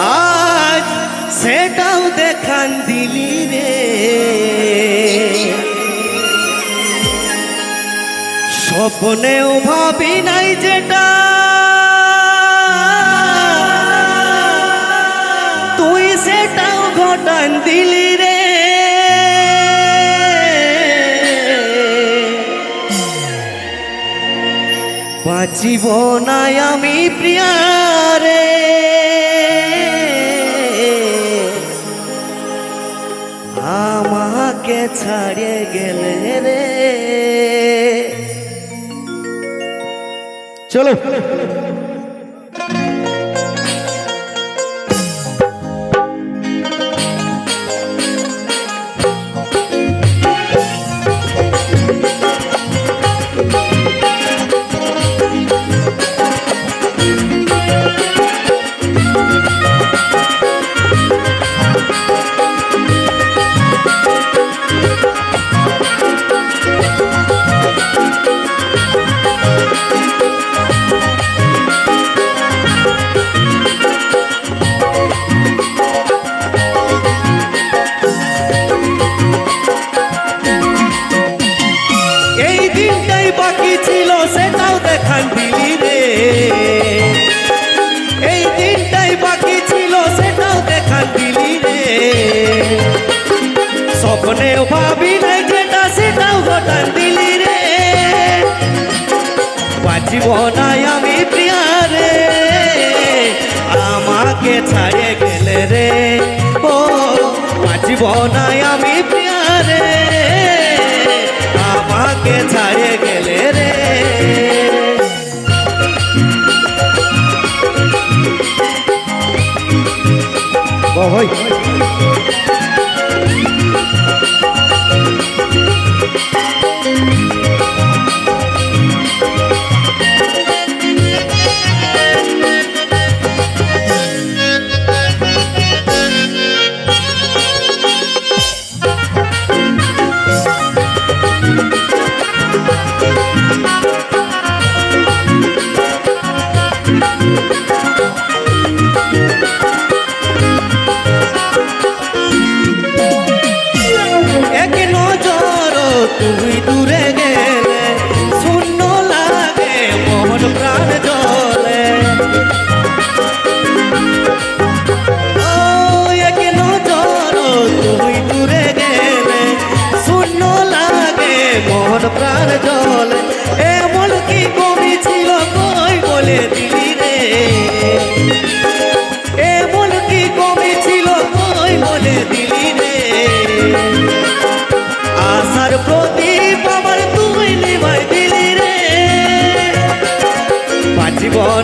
আজ সেটাও দেখান দিলি রে। স্বপ্নেও ভাবি নাই যেটা। তুই সেটাও ঘটান দিলি রে। বাঁচিব নাই আমি প্রিয়ারে আমাকে ছাড়িয়ে গেলে রে। চলো। স্বপ্নেও ভাবি নাই যেটা সেটাও ঘটান দিলি রে। বাঁচিব নাই আমি প্রিয়ারে আমাকে ছাড়িয়ে গেলে রে। ও, বাঁচিব নাই আমি প্রিয়ারে আমাকে ছাড়িয়ে গেলে রে। ভাই। এক তুই দূরে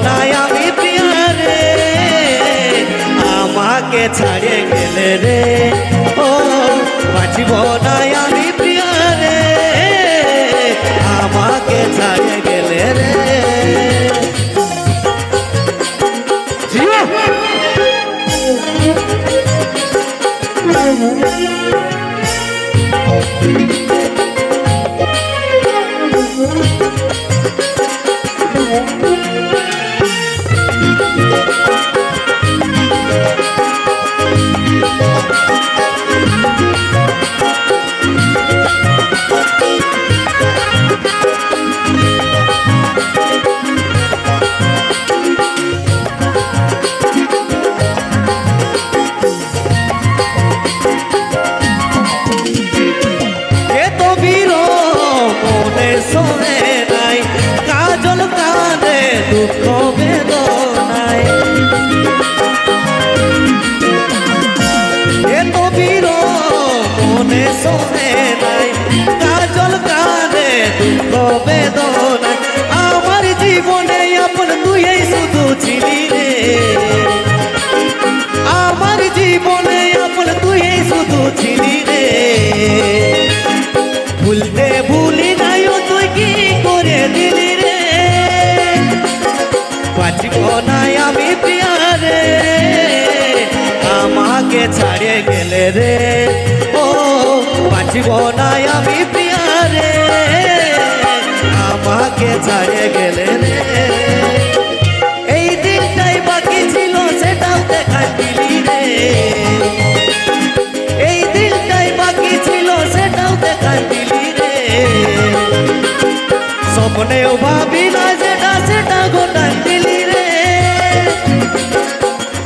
নাই আমি প্রিয়ারে আমাকে ছাড়িয়ে গেলে রে। ও বাঁচিব নাই আমি প্রিয়ারে আমাকে ছাড়িয়ে গেলে রে। জিও এত ছিলি রে। আমার জীবনে আপন তুই শুধু ছিলি রে। ভুলতে ভুলি নাই তুই কি করে দিলি রে? বাঁচিব নাই আমি প্রিয়ারে আমাকে ছাড়িয়ে গেলে রে। ও, বাঁচিব নাই আমি প্রিয়ারে আমাকে ছাড়িয়ে গেলে কখনেও ভাবি না যেটা সেটা দিলি রে।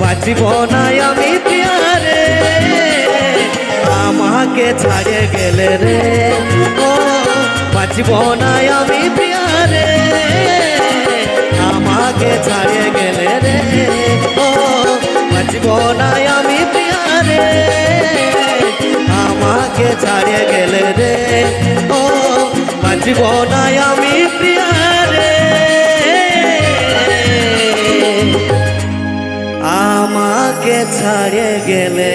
বাঁচিব আমি পিয়ারে। আমাকে ছাড়ে গেলে রে। ও, বাঁচিব না আমি পিয়ারে। আমাকে ছাড়ে গেলে রে। ও, বাঁচিব না আমি পিয়ারে। আমাকে ছাড়ে গেলে রে। ও, বাঁচিব না আমি ছাড়িয়ে গেলে